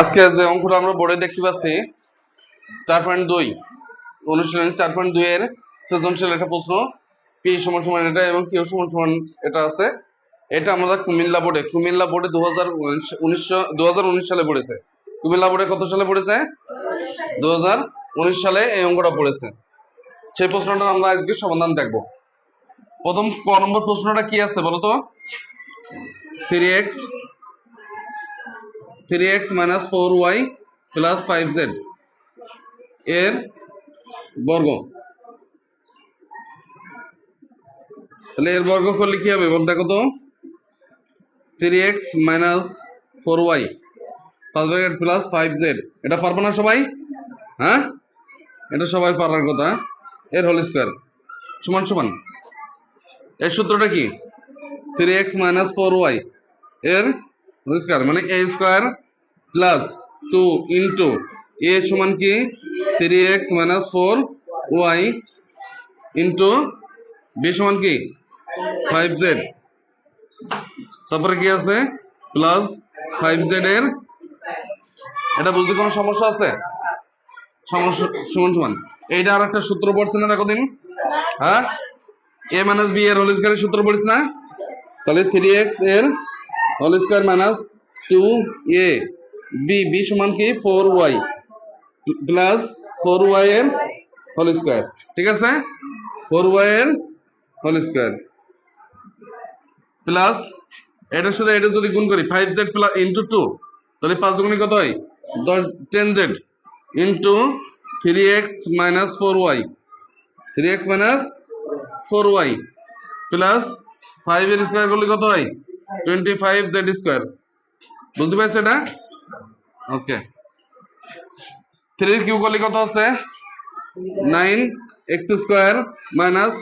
আজকে যে অঙ্কটা আমরা বোর্ডে দেখতে পাচ্ছি, চার পয়েন্ট দুই। অনুশীলনী চার পয়েন্ট দুই এর সৃজনশীল একটা প্রশ্ন। পি সমান সমান এটা এবং কিউ সমান সমান এটা আছে। এটা আমাদের কুমিল্লা বোর্ডে কুমিল্লা বোর্ডে দু হাজার উনিশ সালে পড়েছে। কুমিল্লা বোর্ডে কত সালে পড়েছে? দু হাজার উনিশ সালে এই অঙ্কটা পড়েছে। সেই প্রশ্নটা আমরা আজকে সমাধান দেখব। প্রথম ক নম্বর প্রশ্নটা কি আছে বলতো? Three x three x minus four y plus five z এর বর্গ। তাহলে এর বর্গ করলে কি হবে? বল দেখো তো three x minus four y পাঁচ ব্র্যাকেট প্লাস ফাইভ জেড এটা পারব না সবাই? হ্যাঁ? এটা সবাই পারার কথা। এর হোল স্কোয়ার সমান সমান। এর সূত্রটা কি? Three x minus four y এর হোল স্কোয়ার মানে a square plus two into a সমান কি? Three x minus four y into b সমান কি? ফাইভ জেড তারপরে কি আছে? প্লাস ফাইভ জেড এর এটা বুঝতে কোনো সমস্যা আছে? সমস্যা, সমান সমান। এইটা আর একটা সূত্র পড়ছে না দেখো দিন। হ্যাঁ? এ মাইনাস বি এর হোল সূত্র পড়িস না? তাহলে থ্রি এক্সের whole square minus two a. B b সমান কি? Four y plus four y এর হোল স্কয়ার। ঠিক আছে? ফোর ওয়াই এর হোল স্কয়ার। প্লাস এটার সাথে এটা যদি গুণ করি five z plus into two তাহলে পাঁচ দুগুণে কত হয়? দশ ten z into three x minus four y three x minus four y plus five এর স্কোয়ার করলে কত হয়? টোয়েন্টি ফাইভ জেড স্কোয়ার বুঝতে পারছ এটা? ওকে থ্রির কিউ করলে কত আছে? নাইন এক্স স্কোয়ার মাইনাস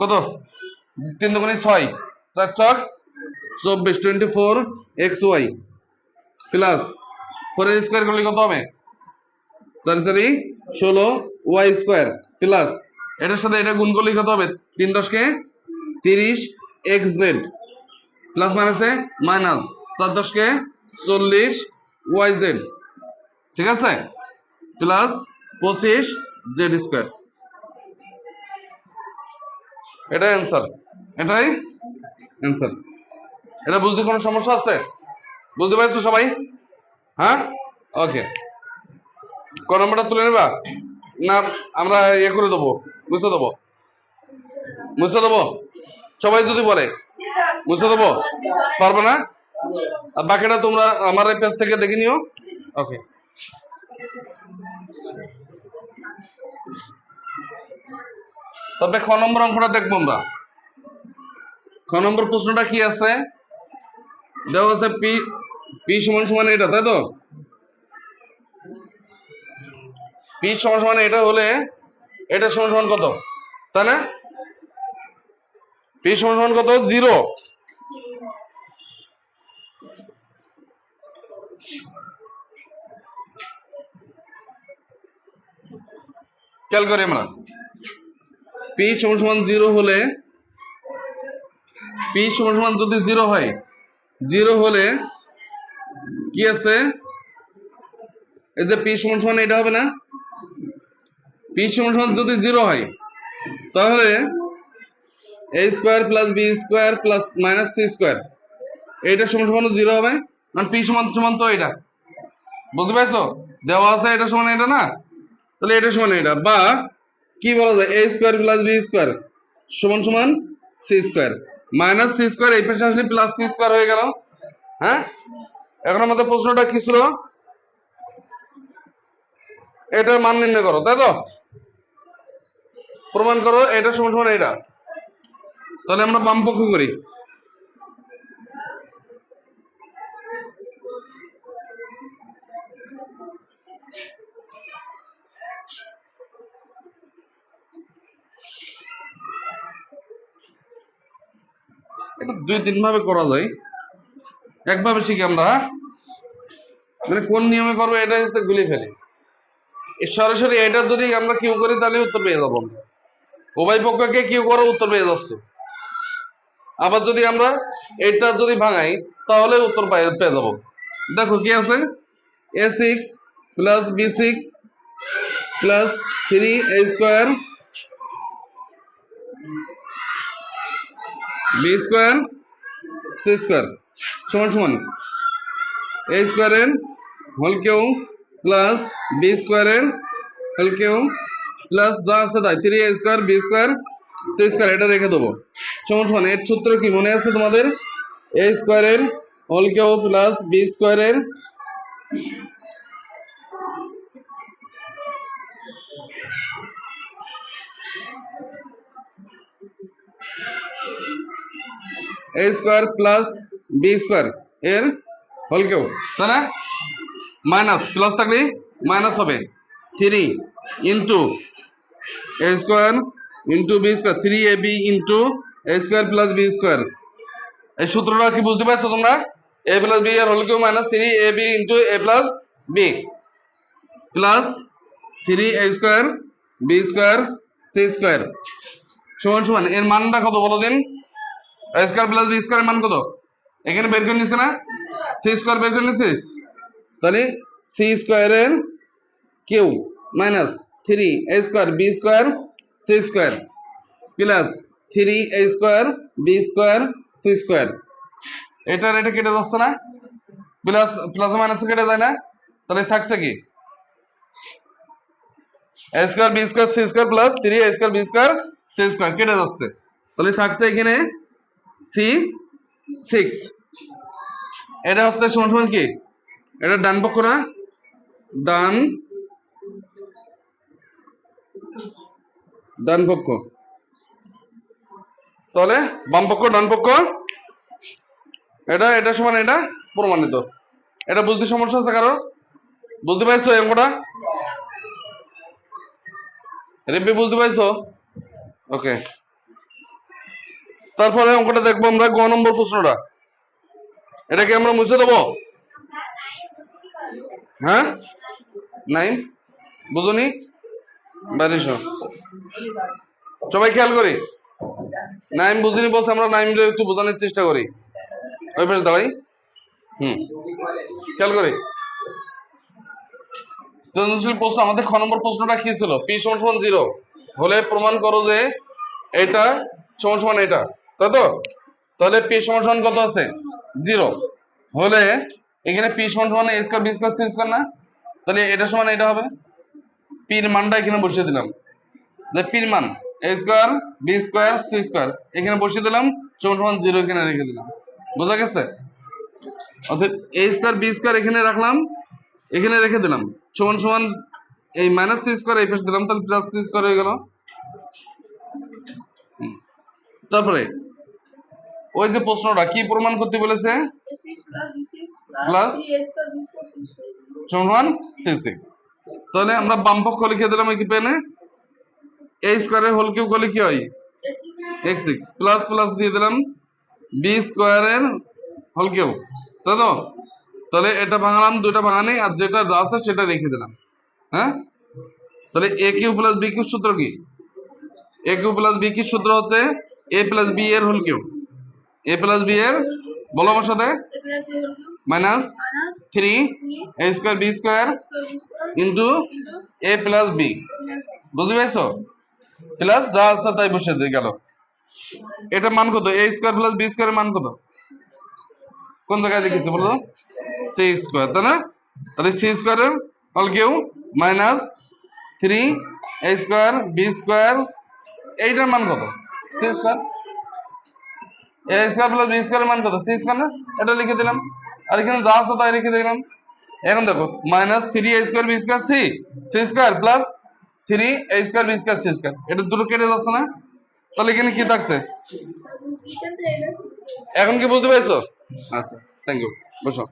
কত? তিন দুগুণে ছয়। চার চক চব্বিশ twenty four x y plus ফোরের স্কোয়ার করলে কত হবে? চারি চারি ষোলো ওয়াই স্কোয়ার প্লাস এটার সাথে এটা গুণ করলে কত হবে? তিন দশকে তিরিশ এক্স জেড প্লাস মাইনাসে মাইনাস চার দশকে চল্লিশ ওয়াই জেড ঠিক আছে? প্লাস পঁচিশ জেড স্কোয়ার এটাই অ্যান্সার এটাই অ্যান্সার এটা বুঝতে কোনো সমস্যা আছে? বুঝতে পারছ সবাই? হ্যাঁ? ওকে ক নম্বরটা তুলে নেবা? না, আমরা ইয়ে করে দেবো, মুছে দেবো। মুছে দেবো? সবাই যদি বলে মুছে দেবো? পারবে না? আর বাকিটা তোমরা আমার এই পেজ থেকে দেখে নিও। ওকে তবে খ নম্বর অঙ্কটা দেখব আমরা খ নম্বর প্রশ্নটা কি আছে? দেওয়া আছে পি পি সমান সমান এটা, তাই তো? পি সমান সমান এটা হলে এটা সমান সমান কত? তাই না? পি সমান সমান কত? জিরো খেয়াল করি আমরা। পি সমান সমান জিরো হলে পি সমান সমান যদি জিরো হয় জিরো হলে কি আছে? এই যে পি সমান সমান এটা হবে না? পি সমান সমান যদি জিরো হয়, তাহলে a square plus b square plus minus c square এইটা সমান সমান জিরো হবে। মানে পি সমান সমান তো এটা বুঝতে পারছ? দেওয়া আছে এটা সমান এটা না? তাহলে এটা সমান এটা। বা কি বলা যায়? A square plus b square সমান সমান c square minus c square এই পাশে আসলে প্লাস সি স্কোয়ার হয়ে গেল। হ্যাঁ? এখন আমাদের প্রশ্নটা কি ছিল? এটার মান নির্ণয় করো, তাই তো? প্রমাণ করো, এটা সমান সমান এটা তাহলে আমরা বাম পক্ষ করি। এটা দুই তিন ভাবে করা যায়। একভাবে শিখি আমরা? মানে কোন নিয়মে করব এটা হচ্ছে গুলি ফেলে। সরাসরি এটা যদি আমরা কিউ করি তাহলে উত্তর পেয়ে যাব উভয় পক্ষকে কিউ করো উত্তর পেয়ে যাচ্ছ। আবার যদি আমরা এটা যদি ভাঙাই, তাহলে উত্তর পেয়ে যাব। দেখো কি আছে? A six plus b six plus three a square b square c square সমান সমান। এ স্কোয়ারের হোল কেউ প্লাস বি স্কোয়ারের হোল কেউ প্লাস যা আছে তাই। Three a square b square c square এটা রেখে দেবো। সমান এর সূত্র কি মনে আছে তোমাদের? এ স্কোয়ারের হোল কেউ প্লাস বি স্কোয়ারের a square plus b square এর হোল কেউ তাই না? মাইনাস প্লাস থাকলে মাইনাস হবে। Three into a square into b square three a b into a square plus b square এই সূত্রটা কি বুঝতে পারছ তোমরা? এ প্লাস বি এর whole cube minus three a b into a plus b plus three a square b square c square সমান সমান, এর মানটা কত বলো দিন? A square plus b square মান কত? এখানে বের করে নিচ্ছে না? সি স্কোয়ার বের করে নিচ্ছে তাহলে সি স্কোয়ারের cube minus three a square b square c square plus three a square b square c square এটার এটা কেটে যাচ্ছে না? প্লাস প্লাস মাইনাস কেটে যায় না? তাহলে থাকছে কি? A square b square c square plus three a square b square c square কেটে যাচ্ছে। তাহলে থাকছে এখানে সি সিক্স এটা হচ্ছে সমান কি? এটা ডান পক্ষ না? ডান ডান পক্ষ। তাহলে বাম পক্ষ, ডান পক্ষ? এটা এটা সমান এটা? প্রমাণিত। এটা বুঝতে সমস্যা আছে কারও বুঝতে পারছ অঙ্কটা? রেপি বুঝতে পারছ? ওকে। তারপরে অঙ্কটা দেখব আমরা, গ নম্বর প্রশ্নটা। এটাকে আমরা মুছে দেবো? হ্যাঁ? নাইম বুঝুনি? বারিশ সবাই খেয়াল করি। নাইম বুঝিনি বলছে, আমরা নাইম একটু বোঝানোর চেষ্টা করি। ওই পাশে দাঁড়াই। হুম। খেয়াল করি। সৃজনশীল প্রশ্ন, আমাদের খ নম্বর প্রশ্নটা কি ছিল? পি সমান জিরো। হলে প্রমাণ করো যে এটা সমান সমান এটা। তাই তো? তাহলে পি সমান কত আছে? জিরো। হলে এখানে পি সমান সমান a square b square c square না? তাহলে এটা সমান এটা হবে। পির মানটা এখানে বসিয়ে দিলাম। যে পির মান। স্কোয়ার বি স্কোয়ার এখানে বসিয়ে দিলাম, সমান সমান জিরো এখানে রেখে দিলাম। বোঝা গেছে? অর্থাৎ এ স্কোয়ার এখানে রাখলাম, এখানে রেখে দিলাম। সমান সমান এই মাইনাস সি স্কোয়ার এই পাশে দিলাম, তাহলে প্লাস সি স্কোয়ার হয়ে গেল। তারপরে, ওই যে প্রশ্নটা, কি প্রমাণ করতে বলেছে? Plus? সমান সি সিক্স তাহলে আমরা বাম পক্ষ লিখে দিলাম কি পেনে। এ স্কোয়ারের হোল কিউ করলে কি হয়? এক্স সিক্স প্লাস প্লাস দিয়ে দিলাম বি স্কোয়ারের হোল কিউ তাই তো? তাহলে এটা ভাঙালাম দুটা ভাঙানি আর যেটা আছে সেটা রেখে দিলাম। হ্যাঁ? তাহলে a cube plus b cube সূত্র কি? A cube plus b cube সূত্র হচ্ছে এ প্লাস বি এর whole cube a plus b এর বলো আমার সাথে। Minus three a square b square into a plus b বুঝতে পেরেছ? প্লাস যা আছে তাই বসে দিয়ে গেল। এটা মান কত? এ স্কোয়ার প্লাস বি স্কোয়ারের মান কত? কোন জায়গায় লিখেছে বলো? সি স্কোয়ার তাই না? তাহলে সি স্কোয়ারের whole cube minus three a square b square এইটার মান কত? C square a square plus b স্কোয়ারের মান কত? সি স্কোয়ার না? এটা লিখে দিলাম। আর এখানে যা আছে তাই লিখে দিলাম। এখন দেখো minus three a square b square c c square plus three a square b square c square এটা দুটো কেটে যাচ্ছে না? তাহলে এখানে কি থাকছে? এখন কি বুঝতে পেরেছ? আচ্ছা থ্যাংক ইউ বসো।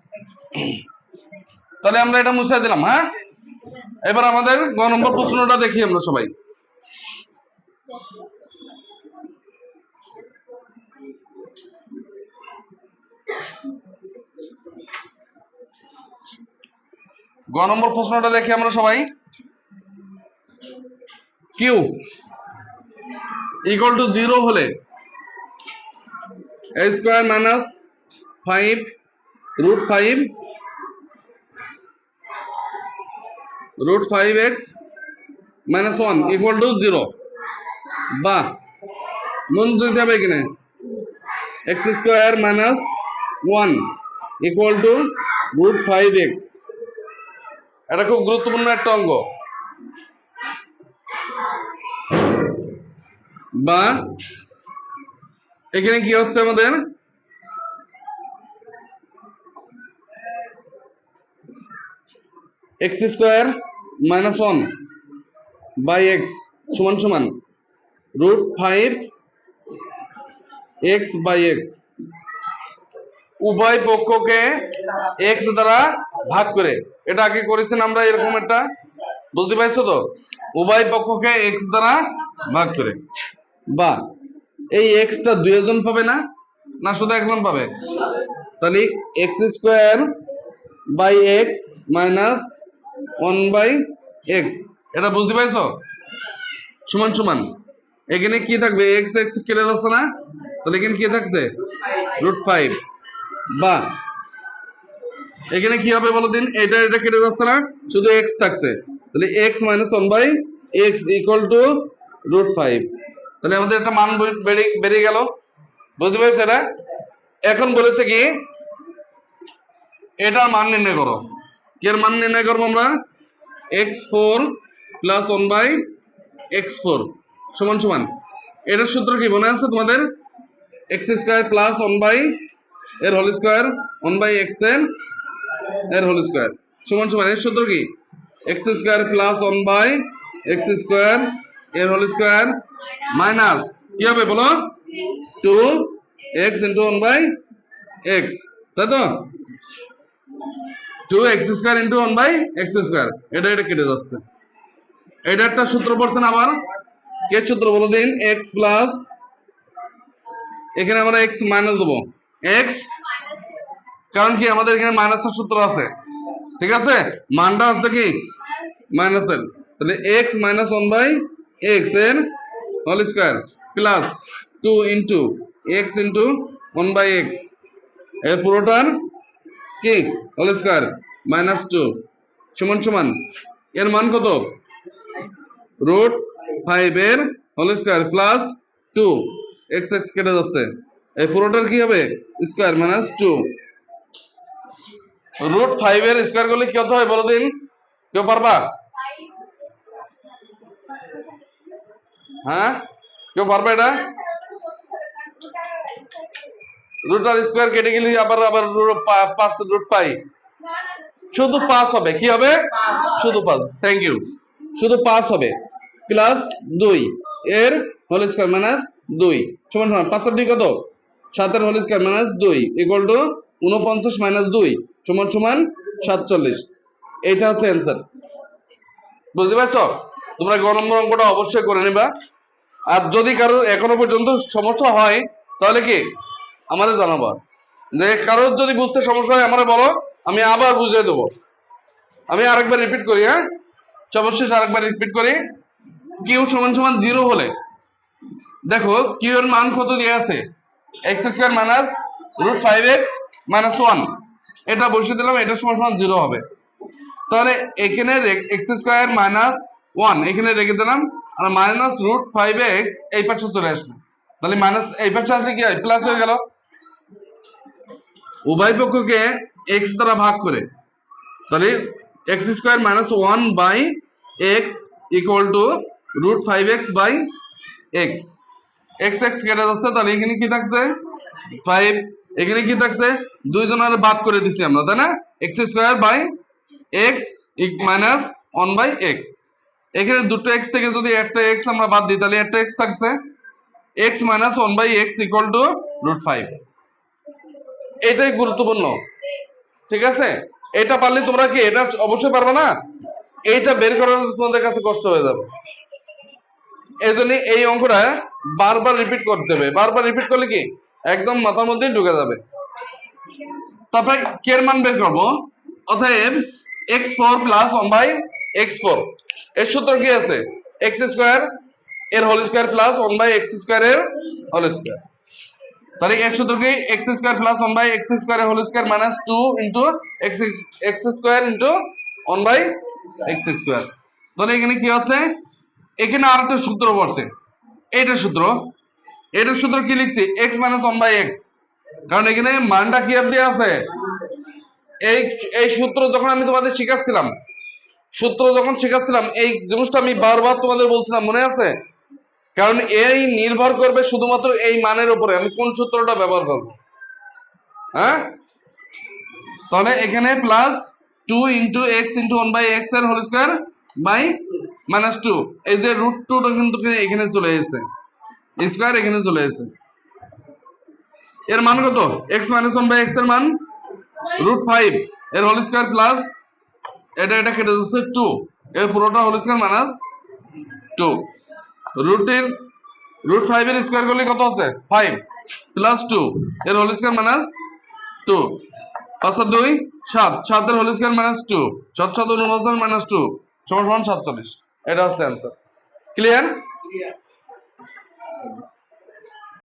তাহলে আমরা এটা মুছে দিলাম হ্যাঁ? এবার আমাদের গ নম্বর প্রশ্নটা দেখি আমরা সবাই। গ নম্বর প্রশ্নটা দেখি আমরা সবাই। কিউ ইকুয়াল টু জিরো হলে a square minus five root five root five x minus one equal to zero বা মন দিতে হবে এখানে। X square minus one equal to root five x এটা খুব গুরুত্বপূর্ণ একটা অঙ্ক। বা এখানে কি হচ্ছে আমাদের? X square minus one by x সমান সমান root five x by x উভয় পক্ষকে এক্স দ্বারা ভাগ করে। এটা আগে করেছেন আমরা এরকম একটা। বুঝতে পারছ তো? উভয় পক্ষকে এক্স দ্বারা ভাগ করে। বা এই এক্সটা দুইজন পাবে না? না, শুধু একজন পাবে। তাহলে x square by x minus one by x এটা বুঝতে পারছ? সমান সমান। এখানে কি থাকবে? এক্স এক্স কেটে যাচ্ছে না? তাহলে এখানে কি থাকছে? রুট ফাইভ বা এখানে কি হবে বলো দিন? এটা এটা কেটে যাচ্ছে না? শুধু এক্স থাকছে। তাহলে x minus one by x equal to root five তাহলে আমাদের একটা মান বেড়ে- গেল। বুঝতে পেরেছ এটা এখন বলেছে কি, এটার মান নির্ণয় করো। এর মান নির্ণয় করব আমরা? X four plus one by x four. সমান সমান। এটার সূত্র কি মনে আছে তোমাদের? X square plus one by এর হোল স্কোয়ার, ওয়ান বাই এক্সের এর হোল স্কোয়ার। সমান সমান। এর সূত্র কি? X square plus one by x square এর হোল স্কোয়ার মাইনাস কি হবে বলো? Two x into one by x তাই তো? Two x square into one by x এটা এটা কেটে যাচ্ছে। এটা একটা সূত্র পড়ছেন আবার, কে সূত্র বলো দিন? এক্স প্লাস এখানে আমরা এক্স মাইনাস দেবো। এক্স কারণ কি? আমাদের এখানে মাইনাসের সূত্র আছে। ঠিক আছে? মানটা হচ্ছে কি? মাইনাসের তাহলে এক্স মাইনাস ওয়ান বাই এক্সের whole square plus two into x into one by এক্সের পুরোটার কি? হোল স্কোয়ার মাইনাস টু সমান সমান। এর মান কত? রুট ফাইভ এর whole square plus two x x কেটে যাচ্ছে। এই পুরোটার কি হবে? Square minus two root five এর স্কোয়ার করলে কত হয় বলো দিন? কেউ পারবা? হ্যাঁ? কেউ পারবে এটা? রুট আর স্কোয়ার কেটে গেলে আবার আবার পাঁচ রুট পাই। শুধু পাঁচ হবে। কি হবে? শুধু পাঁচ। থ্যাংক ইউ শুধু পাঁচ হবে। প্লাস দুই। এর হোল স্কোয়ার মাইনাস দুই। সমান সমান। পাঁচের দুই কত? সাতের হোল স্কোয়ার মাইনাস দুই। ইকুয়াল টু উনপঞ্চাশ মাইনাস দুই। সমান সমান সাতচল্লিশ। এটা হচ্ছে অ্যান্সার বুঝতে পারছ? তোমরা গ নম্বর অঙ্কটা অবশ্যই করে নিবা। আর যদি কারও এখনও পর্যন্ত সমস্যা হয়, তাহলে কি? আমাদের জানাবা। যে কারোর যদি বুঝতে সমস্যা হয়, আমার বলো, আমি আবার বুঝিয়ে দেবো। আমি আরেকবার রিপিট করি হ্যাঁ? সর্বশেষ আরেকবার রিপিট করি। কিউ সমান সমান জিরো হলে। দেখো কিউ এর মান কত দিয়ে আছে? X square minus root five x minus one এটা বসিয়ে দিলাম, এটা সমান সমান জিরো হবে। তাহলে এখানে এক্স স্কোয়ার মাইনাস ওয়ান এখানে রেখে দিলাম। আর মাইনাস রুট ফাইভ এক্স এই পাশে চলে আসবে। তাহলে মাইনাস এই পাশে আসলে কি হয়? প্লাস হয়ে গেল। উভয় পক্ষকে এক্স দ্বারা ভাগ করে। তাহলে x square minus one by x equal to root five x by x x x কেটে যাচ্ছে, তাহলে এখানে কি থাকছে? ফাইভ এখানে কি থাকছে? দুইজনের বাদ করে দিচ্ছি আমরা, তাই না? X square by x minus one by x এখানে দুটো এক্স থেকে যদি একটা এক্স আমরা বাদ দিই, তাহলে একটা এক্স থাকছে x minus one by x equal to root five এটাই গুরুত্বপূর্ণ। ঠিক আছে? এটা পারলে তোমরা কি এটা অবশ্যই পারবে না? এইটা বের করার তোমাদের কাছে কষ্ট হয়ে যাবে। এই জন্য এই অঙ্কটা বারবার রিপিট করতে হবে। বারবার রিপিট করলে কি? একদম মাথার মধ্যে ঢুকে যাবে। তারপরে কে এর মান বের করব। অতএব x four plus one by x four এর সূত্র কি আছে? এক্স স্কোয়ার এর whole square plus one by x square এর হোল স্কোয়ার তাহলে এর সূত্র কি? X square plus one by x square whole square minus two into x x square into one by x তাহলে এখানে কি হচ্ছে? এখানে আর একটা সূত্র পড়ছে। এইটার সূত্র। এটার সূত্র কি লিখছি? X minus one by x কারণ এখানে মানটা কি আর দেওয়া আছে? এই এই সূত্র যখন আমি তোমাদের শিখাচ্ছিলাম সূত্র যখন শেখাচ্ছিলাম, এই জিনিসটা আমি বারবার তোমাদের বলছিলাম, মনে আছে? কারণ এই নির্ভর করবে শুধুমাত্র এই মানের উপরে। আমি কোন সূত্রটা ব্যবহার করব? হ্যাঁ? তাহলে এখানে plus two into x into one by এক্সের whole square by minus two এই যে রুট টুটা কিন্তু এখানে চলে এসেছে। স্কোয়ার এখানে চলে এসেছে। এর মান কত? এক্স মাইনাস ওয়ান বাই এক্সের মান রুট ফাইভ এর হোল স্কোয়ার প্লাস এটা এটা কেটে যাচ্ছে টু এর পুরোটা হোল স্কোয়ার মাইনাস টু রুটের রুট ফাইভ এর স্কোয়ার করলে কত হচ্ছে? ফাইভ প্লাস টু এর হোল স্কোয়ার মাইনাস টু পাঁচ দুই, সাত। সাতের হোল স্কোয়ার মাইনাস টু সাত সাত উনপঞ্চাশ মাইনাস টু সমান সমান সাতচল্লিশ। এটা হচ্ছে অ্যান্সার ক্লিয়ার